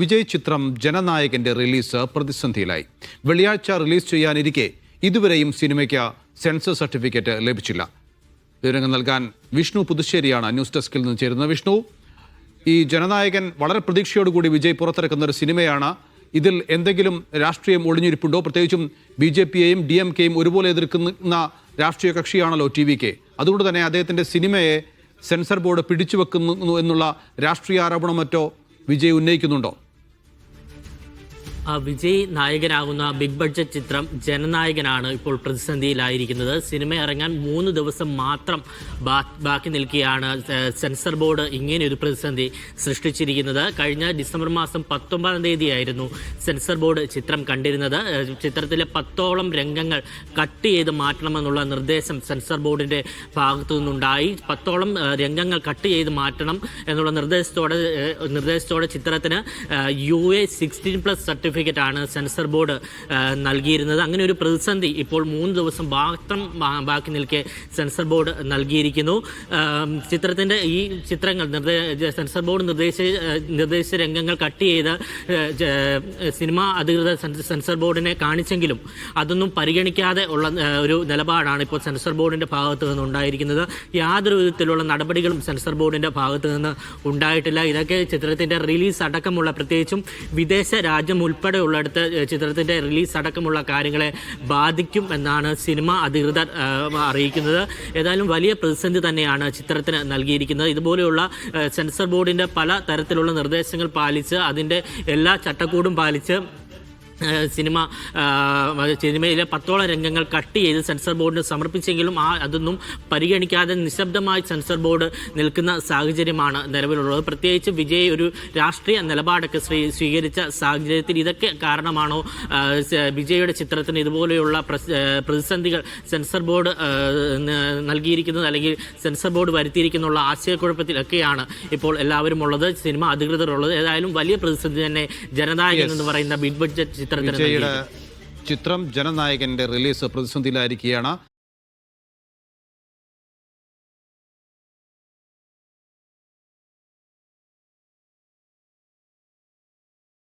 വിജയ് ചിത്രം ജനനായകന്റെ റിലീസ് പ്രതിസന്ധിയിലായി. വെള്ളിയാഴ്ച റിലീസ് ചെയ്യാനിരിക്കെ ഇതുവരെയും സിനിമയ്ക്ക് സെൻസർ സർട്ടിഫിക്കറ്റ് ലഭിച്ചില്ല. വിവരങ്ങൾ നൽകാൻ വിഷ്ണു പുതുശ്ശേരിയാണ് ന്യൂസ് ഡെസ്കിൽ നിന്ന് ചേരുന്നത്. വിഷ്ണു ഈ ജനനായകൻ വളരെ പ്രതീക്ഷയോടുകൂടി വിജയ് പുറത്തിറക്കുന്ന ഒരു സിനിമയാണ്. ഇതിൽ എന്തെങ്കിലും രാഷ്ട്രീയം ഒളിഞ്ഞിരിപ്പുണ്ടോ? പ്രത്യേകിച്ചും ബി ജെ പിയെയും ഡി എം കെയും ഒരുപോലെ എതിർക്കുന്ന രാഷ്ട്രീയ കക്ഷിയാണല്ലോ ടി വി കെ. അതുകൊണ്ട് തന്നെ അദ്ദേഹത്തിന്റെ സിനിമയെ സെൻസർ ബോർഡ് പിടിച്ചു വെക്കുന്നു എന്നുള്ള രാഷ്ട്രീയ ആരോപണം മറ്റോ വിജയ് ഉന്നയിക്കുന്നുണ്ടോ? വിജയ് നായകനാകുന്ന ബിഗ് ബഡ്ജറ്റ് ചിത്രം ജനനായകനാണ് ഇപ്പോൾ പ്രതിസന്ധിയിലായിരിക്കുന്നത്. സിനിമ ഇറങ്ങാൻ മൂന്ന് ദിവസം മാത്രം ബാക്കി നിൽക്കുകയാണ് സെൻസർ ബോർഡ് ഇങ്ങനെ ഒരു പ്രതിസന്ധി സൃഷ്ടിച്ചിരിക്കുന്നത്. കഴിഞ്ഞ ഡിസംബർ മാസം പത്തൊമ്പതാം തീയതിയായിരുന്നു സെൻസർ ബോർഡ് ചിത്രം കണ്ടിരുന്നത്. ചിത്രത്തിലെ പത്തോളം രംഗങ്ങൾ കട്ട് ചെയ്ത് മാറ്റണമെന്നുള്ള നിർദ്ദേശം സെൻസർ ബോർഡിന്റെ ഭാഗത്തു നിന്നുണ്ടായി. പത്തോളം രംഗങ്ങൾ കട്ട് ചെയ്ത് മാറ്റണം എന്നുള്ള നിർദ്ദേശത്തോടെ നിർദ്ദേശത്തോടെ ചിത്രത്തിന് U A sixteen plus certificate ആണ് സെൻസർ ബോർഡ് നൽകിയിരുന്നത്. അങ്ങനെ ഒരു പ്രതിസന്ധി ഇപ്പോൾ മൂന്ന് ദിവസം മാത്രം ബാക്കി നിൽക്കെ സെൻസർ ബോർഡ് നൽകിയിരിക്കുന്നു. ചിത്രത്തിന്റെ ഈ ചിത്രങ്ങൾ സെൻസർ ബോർഡ് നിർദ്ദേശ നിർദ്ദേശ രംഗങ്ങൾ കട്ട് ചെയ്ത് സിനിമ അധികൃതർ സെൻസർ ബോർഡിനെ കാണിച്ചെങ്കിലും അതൊന്നും പരിഗണിക്കാതെ ഉള്ള ഒരു നിലപാടാണ് ഇപ്പോൾ സെൻസർ ബോർഡിന്റെ ഭാഗത്ത് നിന്ന് ഉണ്ടായിരിക്കുന്നത്. യാതൊരു വിധത്തിലുള്ള നടപടികളും സെൻസർ ബോർഡിന്റെ ഭാഗത്ത് നിന്ന് ഉണ്ടായിട്ടില്ല. ഇതൊക്കെ ചിത്രത്തിന്റെ റിലീസ് അടക്കമുള്ള പ്രത്യേകിച്ചും വിദേശ രാജ്യം ഉൾപ്പെടെയുള്ളിടത്ത് അടുത്ത ചിത്രത്തിന്റെ റിലീസ് അടക്കമുള്ള കാര്യങ്ങളെ ബാധിക്കും എന്നാണ് സിനിമ അധികൃതർ അറിയിക്കുന്നത്. ഏതായാലും വലിയ പ്രതിസന്ധി തന്നെയാണ് ചിത്രത്തിന് നൽകിയിരിക്കുന്നത്. ഇതുപോലെയുള്ള സെൻസർ ബോർഡിന്റെ പല തരത്തിലുള്ള നിർദ്ദേശങ്ങൾ പാലിച്ച് അതിന്റെ എല്ലാ ചട്ടക്കൂടും പാലിച്ച് സിനിമ സിനിമയിലെ പത്തോളം രംഗങ്ങൾ കട്ട് ചെയ്ത് സെൻസർ ബോർഡിന് സമർപ്പിച്ചെങ്കിലും ആ അതൊന്നും പരിഗണിക്കാതെ നിശബ്ദമായി സെൻസർ ബോർഡ് നിൽക്കുന്ന സാഹചര്യമാണ് നിലവിലുള്ളത്. പ്രത്യേകിച്ച് വിജയ് ഒരു രാഷ്ട്രീയ നിലപാടൊക്കെ സ്വീ സ്വീകരിച്ച സാഹചര്യത്തിൽ ഇതൊക്കെ കാരണമാണോ വിജയയുടെ വിജയുടെ ചിത്രത്തിന് ഇതുപോലെയുള്ള പ്രതിസന്ധികൾ സെൻസർ ബോർഡ് നൽകിയിരിക്കുന്നത് അല്ലെങ്കിൽ സെൻസർ ബോർഡ് വരുത്തിയിരിക്കുന്നുള്ള ആശയക്കുഴപ്പത്തിലൊക്കെയാണ് ഇപ്പോൾ എല്ലാവരും ഉള്ളത് സിനിമ അധികൃതർ ഉള്ളത് ഏതായാലും വലിയ പ്രതിസന്ധി തന്നെ ജനനായകൻ എന്ന് പറയുന്ന ബിഗ് ബഡ്ജറ്റ് ചിത്രത്തിന് ചിത്രം ജനനായകന്റെ റിലീസ് പ്രതിസന്ധിയിലായിരിക്കുകയാണ്.